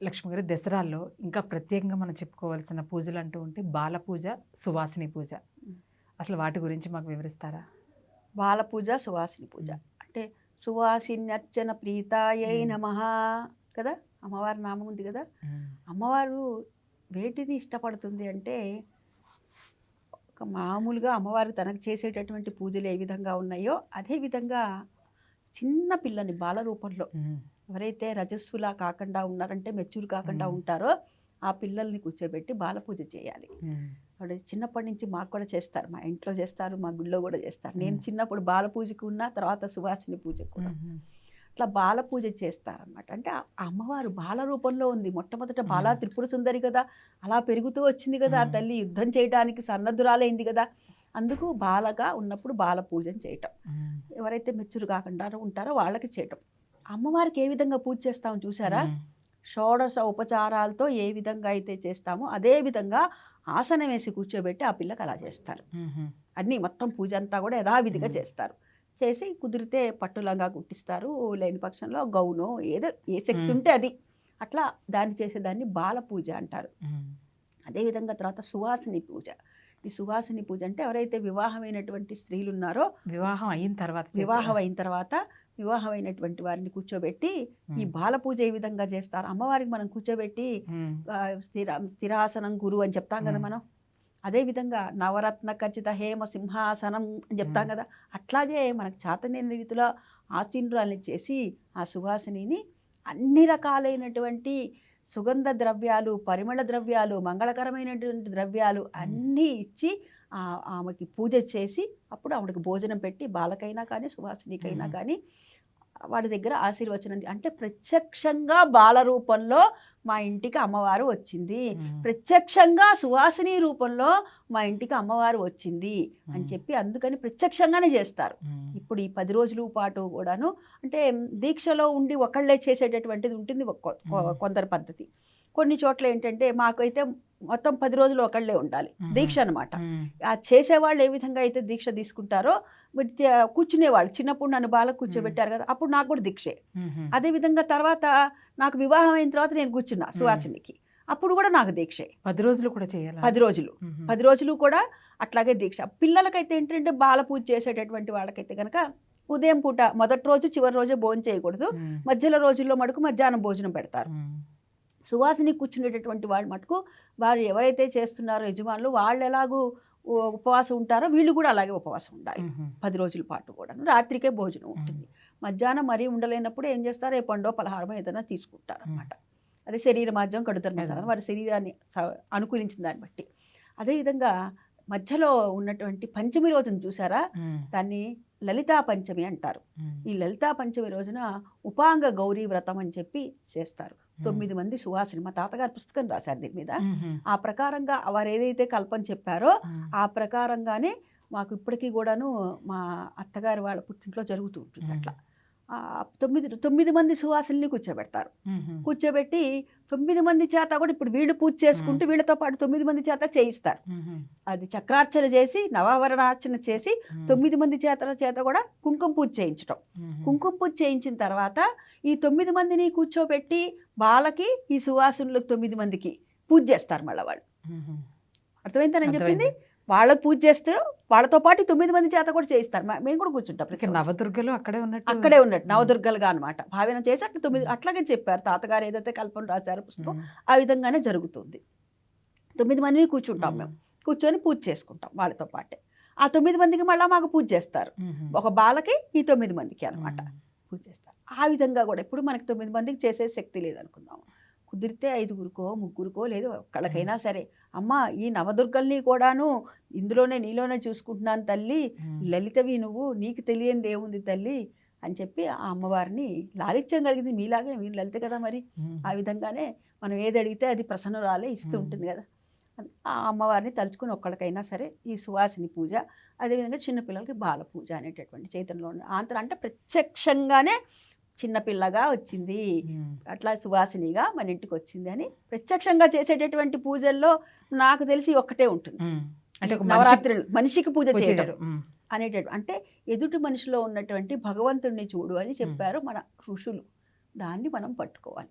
లక్ష్మి గారి దసరాల్లో ఇంకా ప్రత్యేకంగా మనం చెప్పుకోవాల్సిన పూజలు అంటూ ఉంటే బాల పూజ సువాసిని పూజ. అసలు వాటి గురించి మాకు వివరిస్తారా? బాల పూజ సువాసిని పూజ. అంటే సువాసిన్యర్చన ప్రీతాయై మ్మ్. నమ కదా? అమ్మవారి నామం ఉంది కదా? అమ్మవారు వేటిని ఇష్టపడుతుంది అంటే ఒక మామూలుగా అమ్మవారు తనకు చేసేటటువంటి పూజలు ఏ విధంగా ఉన్నాయో అదే విధంగా చిన్న పిల్లని బాల రూపంలో ఎవరైతే రజస్సులా కాకుండా ఉన్నారంటే మెచ్యూర్ కాకుండా. ఉంటారో ఆ పిల్లల్ని కూర్చోబెట్టి బాల పూజ చేయాలి వాడు చిన్నప్పటి నుంచి మాకు కూడా చేస్తారు. మా ఇంట్లో చేస్తారు మా గుళ్ళో కూడా చేస్తారు. నేను. చిన్నప్పుడు బాల పూజకు ఉన్న తర్వాత సువాసిని పూజకు కూడా. అట్లా బాల పూజ చేస్తారన్నమాట. అంటే అమ్మవారు బాల రూపంలో ఉంది. మొట్టమొదట బాల. త్రిపుర సుందరి కదా. అలా పెరుగుతూ వచ్చింది కదా. ఆ. తల్లి యుద్ధం చేయడానికి సన్నద్ధురాలైంది కదా. అందుకు బాలగా ఉన్నప్పుడు బాల పూజను చేయటం ఎవరైతే మెచ్చురు కాకుండా ఉంటారో వాళ్ళకి చేయటం. అమ్మవారికి ఏ విధంగా పూజ చేస్తామో చూసారా షోడశ ఉపచారాలతో ఏ విధంగా అయితే చేస్తామో అదే విధంగా ఆసనం వేసి కూర్చోబెట్టి ఆ పిల్లకి అలా చేస్తారు. అన్నీ మొత్తం పూజ అంతా కూడా యథావిధిగా. చేస్తారు. చేసి కుదిరితే పట్టులంగా కుట్టిస్తారు లేని పక్షంలో గౌను ఏదో ఏ శక్తి. ఉంటే అది. అట్లా దాన్ని చేసేదాన్ని బాల పూజ అంటారు. అదేవిధంగా తర్వాత సువాసిని పూజ. ఈ సువాసిని పూజ అంటే ఎవరైతే వివాహమైనటువంటి స్త్రీలు ఉన్నారో వివాహం అయిన తర్వాత వివాహం అయిన తర్వాత వివాహమైనటువంటి వారిని కూర్చోబెట్టి ఈ. బాల పూజ ఏ విధంగా చేస్తారు అమ్మవారికి మనం కూర్చోబెట్టి స్థిర స్థిరాసనం గురు అని చెప్తాం కదా. మనం అదే విధంగా నవరత్న ఖచ్చిత హేమ సింహాసనం అని చెప్తాం. కదా అట్లాగే మనకు చాతన్య రీతిలో ఆశీనురాల్ని చేసి ఆ సువాసినిని అన్ని రకాలైనటువంటి సుగంధ ద్రవ్యాలు పరిమళ ద్రవ్యాలు మంగళకరమైనటువంటి ద్రవ్యాలు అన్నీ ఇచ్చి ఆమెకి పూజ చేసి అప్పుడు ఆవిడకి భోజనం పెట్టి బాలకైనా కానీ సువాసినికైనా. కానీ వాడి దగ్గర ఆశీర్వచనం అంటే ప్రత్యక్షంగా బాల రూపంలో మా ఇంటికి అమ్మవారు వచ్చింది. ప్రత్యక్షంగా సువాసిని రూపంలో మా ఇంటికి అమ్మవారు వచ్చింది అని. చెప్పి అందుకని ప్రత్యక్షంగానే చేస్తారు. ఇప్పుడు ఈ పది రోజుల పాటు కూడాను అంటే దీక్షలో ఉండి ఒకళ్ళే చేసేటటువంటిది ఉంటుంది. కొందరి పద్ధతి కొన్ని చోట్ల ఏంటంటే మాకైతే మొత్తం పది రోజులు ఒకళ్ళే ఉండాలి. దీక్ష అనమాట. ఆ చేసేవాళ్ళు ఏ విధంగా అయితే దీక్ష తీసుకుంటారో కూర్చునేవాళ్ళు. చిన్నప్పుడు నన్ను బాగా కూర్చోబెట్టారు కదా అప్పుడు నాకు కూడా దీక్షే. మ్మ్. అదే విధంగా తర్వాత నాకు వివాహం అయిన తర్వాత నేను కూర్చున్నా సువాసినికి. అప్పుడు కూడా నాకు దీక్షే. పది రోజులు కూడా చేయాలి? పది రోజులు. పది రోజులు కూడా అట్లాగే దీక్ష. పిల్లలకైతే ఏంటంటే బాల పూజ చేసేటటువంటి వాళ్ళకైతే కనుక ఉదయం పూట మొదటి రోజు చివరి రోజే భోజనం చేయకూడదు. మధ్యలో రోజుల్లో మటుకు మధ్యాహ్నం భోజనం పెడతారు. సువాసిని కూర్చునేటటువంటి వాళ్ళు మటుకు వారు ఎవరైతే చేస్తున్నారో యజమానులు వాళ్ళు ఎలాగూ ఉపవాసం ఉంటారో వీళ్ళు కూడా అలాగే ఉపవాసం ఉండాలి. పది రోజుల పాటు కూడా రాత్రికే భోజనం ఉంటుంది. మధ్యాహ్నం మరీ ఉండలేనప్పుడు ఏం చేస్తారు? ఏ పండో పలహారమో ఏదైనా తీసుకుంటారు అనమాట అదే శరీర మాధ్యం అదే. వారి శరీరాన్ని అనుకూలించిన దాన్ని బట్టి. అదేవిధంగా మధ్యలో ఉన్నటువంటి పంచమి రోజున చూసారా? దాన్ని లలితా పంచమి అంటారు. ఈ లలితా పంచమి రోజున ఉపాంగ గౌరీ వ్రతం అని చెప్పి చేస్తారు. తొమ్మిది మంది సువాసిని మా తాతగారు పుస్తకం రాశారు దీని మీద. ఆ ప్రకారంగా వారు ఏదైతే కల్పన చెప్పారో ఆ. ప్రకారంగానే మాకు ఇప్పటికీ కూడాను మా అత్తగారి వాళ్ళ పుట్టింట్లో జరుగుతూ ఉంటుంది అట్లా. తొమ్మిది తొమ్మిది మంది సువాసుల్ని కూర్చోబెడతారు. కూర్చోబెట్టి తొమ్మిది మంది చేత కూడా ఇప్పుడు వీళ్ళు పూజ చేసుకుంటూ వీళ్ళతో పాటు తొమ్మిది మంది చేత చేయిస్తారు. అది చక్రార్చన చేసి నవావరణార్చన చేసి తొమ్మిది మంది చేతల చేత కూడా కుంకుమ పూజ చేయించటం. కుంకుమ పూజ చేయించిన తర్వాత ఈ తొమ్మిది మందిని కూర్చోబెట్టి వాళ్ళకి ఈ సువాసులకు తొమ్మిది మందికి పూజ చేస్తారు మళ్ళీ వాళ్ళు. అర్థమైందని చెప్పింది? వాళ్ళకి పూజ చేస్తారు వాళ్ళతో పాటు తొమ్మిది మంది చేత కూడా చేయిస్తారు. మేము కూడా కూర్చుంటాం. నవదుర్గలు అక్కడే ఉన్నట్టు అక్కడే ఉన్నట్టు నవదుర్గలుగా అనమాట భావన చేసి అట్లా తొమ్మిది అట్లాగే చెప్పారు. తాతగారు ఏదైతే కల్పన రాశారో పుస్తకం ఆ విధంగానే జరుగుతుంది. తొమ్మిది మంది కూర్చుంటాం మేము. కూర్చొని పూజ చేసుకుంటాం వాళ్ళతో పాటే. ఆ తొమ్మిది మందికి మళ్ళీ మాకు పూజ చేస్తారు. ఒక బాలకి ఈ తొమ్మిది మందికి అనమాట పూజ చేస్తారు. ఆ విధంగా కూడా ఇప్పుడు మనకి తొమ్మిది మందికి చేసే శక్తి లేదనుకుందాం. కుదిరితే ఐదుగురికో ముగ్గురికో లేదు ఒక్కళ్ళకైనా సరే. అమ్మ ఈ నవదుర్గల్ని కూడాను ఇందులోనే నీలోనే చూసుకుంటున్నాను తల్లి. లలితవి నువ్వు నీకు తెలియంది ఏముంది తల్లి అని చెప్పి ఆ అమ్మవారిని లాలిత్యం కలిగింది మీలాగే మీరు లలిత కదా మరి? ఆ విధంగానే మనం ఏది అడిగితే అది ప్రసన్నురాలే ఇస్తూ. ఉంటుంది కదా. ఆ అమ్మవారిని తలుచుకుని ఒక్కడికైనా సరే ఈ సువాసిని పూజ అదేవిధంగా చిన్నపిల్లలకి బాల పూజ అనేటటువంటి చైతన్యంలో ఉన్న ఆంతర అంటే ప్రత్యక్షంగానే చిన్నపిల్లగా వచ్చింది. అట్లా సువాసినిగా మన ఇంటికి వచ్చింది అని ప్రత్యక్షంగా చేసేటటువంటి పూజల్లో నాకు తెలిసి ఒక్కటే ఉంటుంది. అంటే నవరాత్రులు మనిషికి పూజ చేయడం. అనేటటువంటి అంటే ఎదుటి మనిషిలో ఉన్నటువంటి భగవంతుణ్ణి చూడు అని చెప్పారు మన ఋషులు. దాన్ని మనం పట్టుకోవాలి.